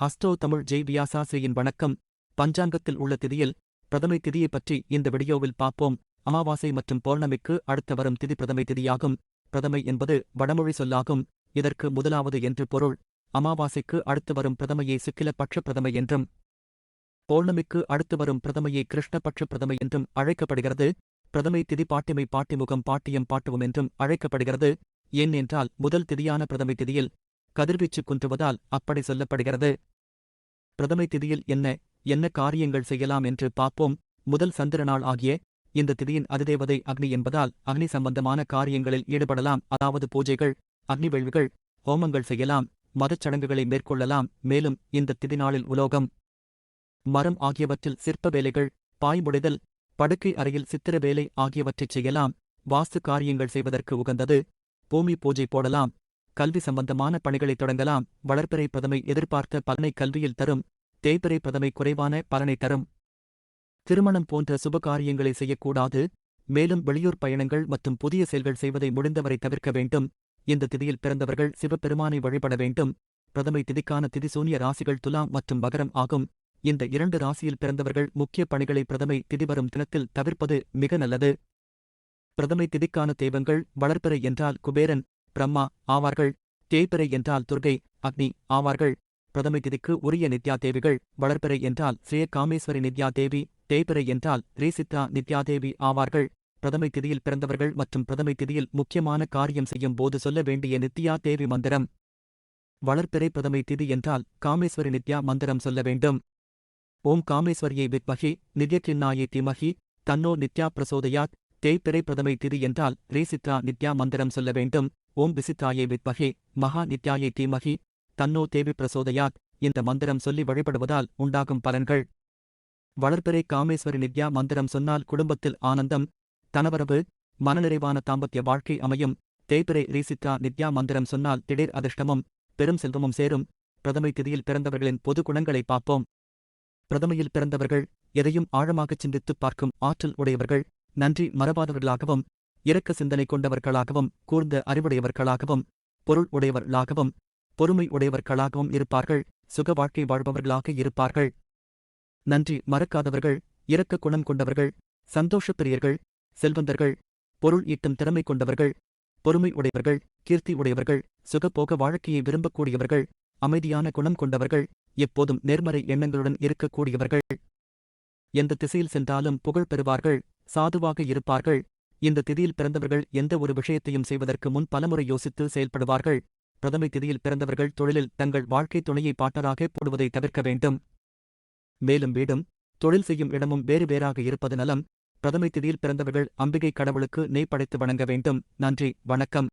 ஹஸ்டோ தமிழ் ஜெய் வியாசாசிரியின் வணக்கம். பஞ்சாங்கத்தில் உள்ள திதியில் பிரதமை திதியைப் பற்றி இந்த வீடியோவில் பார்ப்போம். அமாவாசை மற்றும் பௌர்ணமிக்கு அடுத்த வரும் திதி பிரதமை திதியாகும். பிரதமை என்பது வடமொழி சொல்லாகும். இதற்கு முதலாவது என்று பொருள். அமாவாசைக்கு அடுத்து வரும் பிரதமையை சுக்கிலபட்ச பிரதமை என்றும் பௌர்ணமிக்கு அடுத்து வரும் பிரதமையை கிருஷ்ணபட்ச பிரதமை என்றும் அழைக்கப்படுகிறது. பிரதமை திதி பாட்டிமை பாட்டிமுகம் பாட்டியம் பாட்டுவம் என்றும் அழைக்கப்படுகிறது. ஏன் என்றால் முதல் திதியான பிரதமை திதியில் கதிர்வீச்சு குன்றுவதால் அப்படி சொல்லப்படுகிறது. பிரதமை திதியில் என்ன என்ன காரியங்கள் செய்யலாம் என்று பார்ப்போம். முதல் சந்திர நாள் ஆகிய இந்த திதியின் அதிதேவதை அக்னி என்பதால் அக்னி சம்பந்தமான காரியங்களில் ஈடுபடலாம். அதாவது பூஜைகள் அக்னி வேள்விகள் ஹோமங்கள் செய்யலாம் மதச் சடங்குகளை மேற்கொள்ளலாம். மேலும் இந்த திதி நாளில் உலோகம் மரம் ஆகியவற்றில் சிற்ப வேலைகள் பாய்முடைதல் படுக்கை அறையில் சித்திர வேலை ஆகியவற்றைச் செய்யலாம். வாஸ்து காரியங்கள் செய்வதற்கு உகந்தது பூமி பூஜை போடலாம். கல்வி சம்பந்தமான பணிகளை தொடங்கலாம். வளர்ப்பிறை பிரதமை எதிர்பார்த்த பலனை கல்வியில் தரும். தேய்பிறை பிரதமை குறைவான பலனை தரும். திருமணம் போன்ற சுபகாரியங்களை செய்யக்கூடாது. மேலும் வெளியூர் பயணங்கள் மற்றும் புதிய செயல்கள் செய்வதை முடிந்தவரை தவிர்க்க வேண்டும். இந்த திதியில் பிறந்தவர்கள் சிவபெருமானை வழிபட வேண்டும். பிரதமை திதிக்கான திதி சூனிய ராசிகள் துலாம் மற்றும் மகரம் ஆகும். இந்த இரண்டு ராசியில் பிறந்தவர்கள் முக்கிய பணிகளை பிரதமை திதி வரும் தினத்தில் தவிர்ப்பது மிக நல்லது. பிரதமை திதிக்கான தெய்வங்கள் வளர்ப்பிறை என்றால் குபேரன். பிரம்மா ஆவார்கள். தேய்பிறை என்றால் துர்கை அக்னி ஆவார்கள். பிரதமை திதிக்கு உரிய நித்யா தேவிகள் வளர்ப்பிறை என்றால் ஸ்ரீ காமேஸ்வரி நித்யா தேவி தேய்பிறை என்றால் ரீசித்ரா நித்யா தேவி ஆவார்கள். பிரதமை திதியில் பிறந்தவர்கள் மற்றும் பிரதமை திதியில் முக்கியமான காரியம் செய்யும் போது சொல்ல வேண்டிய நித்யா தேவி மந்திரம். வளர்ப்பிறை பிரதமை திதி என்றால் காமேஸ்வரி நித்யா மந்திரம் சொல்ல வேண்டும். ஓம் காமேஸ்வரியை வித்மகி நித்யக்கின்னாயை திமகி தன்னோ நித்யா பிரசோதயாத் தேய்பிறை பிரதமை திதி என்றால் ரீசித்ரா நித்யா மந்திரம் சொல்ல வேண்டும். ஓம் விசித்தாயை வித்மகே மகா நித்யாயை தீமகி தன்னோ தேவி பிரசோதயாத் இந்த மந்திரம் சொல்லி வழிபடுவதால் உண்டாகும் பலன்கள். வளர்பிறை காமேஸ்வரி நித்யா மந்திரம் சொன்னால் குடும்பத்தில் ஆனந்தம் தனவரவு மனநிறைவான தாம்பத்திய வாழ்க்கை அமையும். தேய்பிறை ரீசித்ரா நித்யா மந்திரம் சொன்னால் திடீர் அதிர்ஷ்டமும் பெரும் செல்வமும் சேரும். பிரதமை திதியில் பிறந்தவர்களின் பொது குணங்களை பார்ப்போம். பிரதமையில் பிறந்தவர்கள் எதையும் ஆழமாகச் சிந்தித்துப் பார்க்கும் ஆற்றல் உடையவர்கள். நன்றி மறவாதவர்களாகவும் இரக்க சிந்தனை கொண்டவர்களாகவும் கூர்ந்த அறிவுடையவர்களாகவும் பொருள் உடையவர்களாகவும் பொறுமை உடையவர்களாகவும் இருப்பார்கள் சுக வாழ்க்கை வாழ்பவர்களாக இருப்பார்கள். நன்றி மறக்காதவர்கள் இரக்க குணம் கொண்டவர்கள் சந்தோஷப் பிரியர்கள் செல்வந்தர்கள் பொருள் ஈட்டும் திறமை கொண்டவர்கள் பொறுமை உடையவர்கள் கீர்த்தி உடையவர்கள் சுகப்போக வாழ்க்கையை விரும்பக்கூடியவர்கள் அமைதியான குணம் கொண்டவர்கள் எப்போதும் நேர்மறை எண்ணங்களுடன் இருக்கக்கூடியவர்கள். எந்த திசையில் சென்றாலும் புகழ் பெறுவார்கள். சாதுவாக இருப்பார்கள். இந்த திதியில் பிறந்தவர்கள் எந்த ஒரு விஷயத்தையும் செய்வதற்கு முன் பலமுறை யோசித்து செயல்படுவார்கள். பிரதமை திதியில் பிறந்தவர்கள் தொழிலில் தங்கள் வாழ்க்கை துணையை பாட்டராக போடுவதை தவிர்க்க வேண்டும். மேலும் வீடும் தொழில் செய்யும் இடமும் வேறு வேறாக இருப்பது நலம் பிரதமை திதியில் பிறந்தவர்கள் அம்பிகை கடவுளுக்கு நெய் படைத்து வணங்க வேண்டும். நன்றி வணக்கம்.